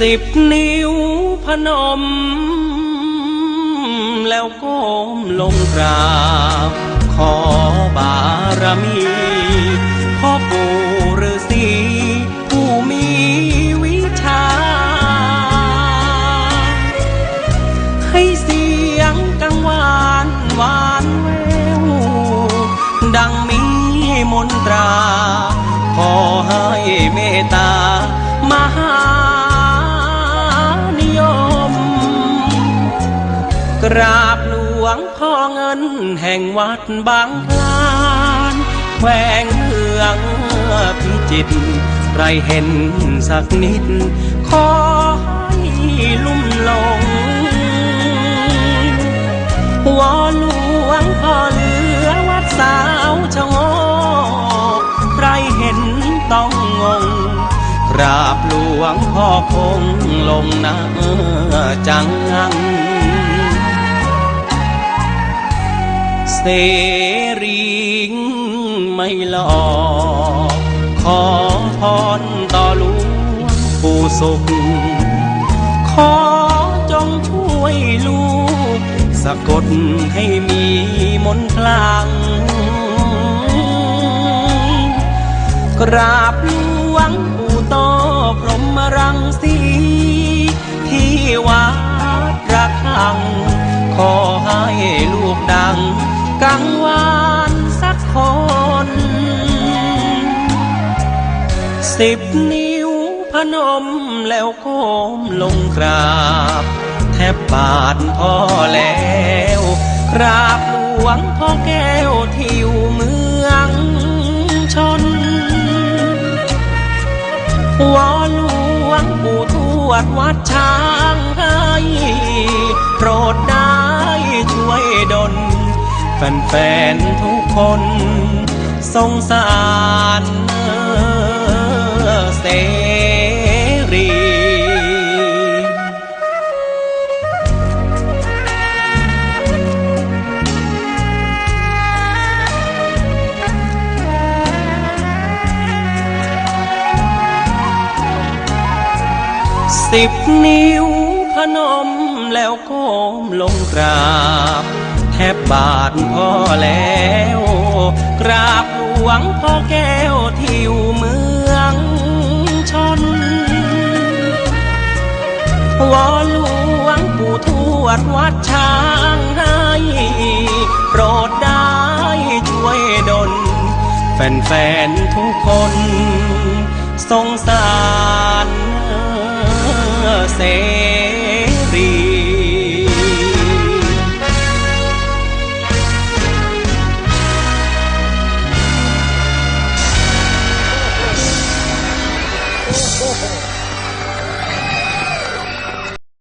สิบนิ้วพนม แล้วก้มลงกราบ ขอบารมีพ่อปู่ฤาษีผู้มีวิชา ให้เสียงกังวานหวานแวว ดังมีมนตรา ขอให้เมตตามหา ราบหลวงพ่อเงินแห่งวัดบางพลานแขวงเมืองพิจิตรใครเห็นสักนิด ขอให้ลุ่มหลงวอหลวงพ่อเหลือวัดสาวชะโงกใครเห็นต้องงงกราบหลวงพ่อคงลงนาจังงัง รีไม่หลอกขอพรต่อหลวงปู่สุข ขอจงช่วยลูก สะกดให้มีมนต์พลัง กราบหลวงปู่โตพรหมรังสีที่วัดระฆัง ขอให้ลูกดัง กังวานสักคน สิบนิ้วพนมแล้วก้มลงกราบ แทบบาทพ่อแล้วกราบหลวงพ่อแก้วที่อยู่เมืองชนวอหลวงปู่ทวดวัดช้างให้ แฟนๆทุกคนสงสารเสรีสิบนิ้วพนมแล้วก้มลงกราบ แทบบาทพ่อแล้ว กราบหลวงพ่อแก้วที่อยู่เมืองชน วอหลวงปู่ทวดวัดช้างให้โปรดได้ช่วยดลแฟนๆทุกคนสงสารเส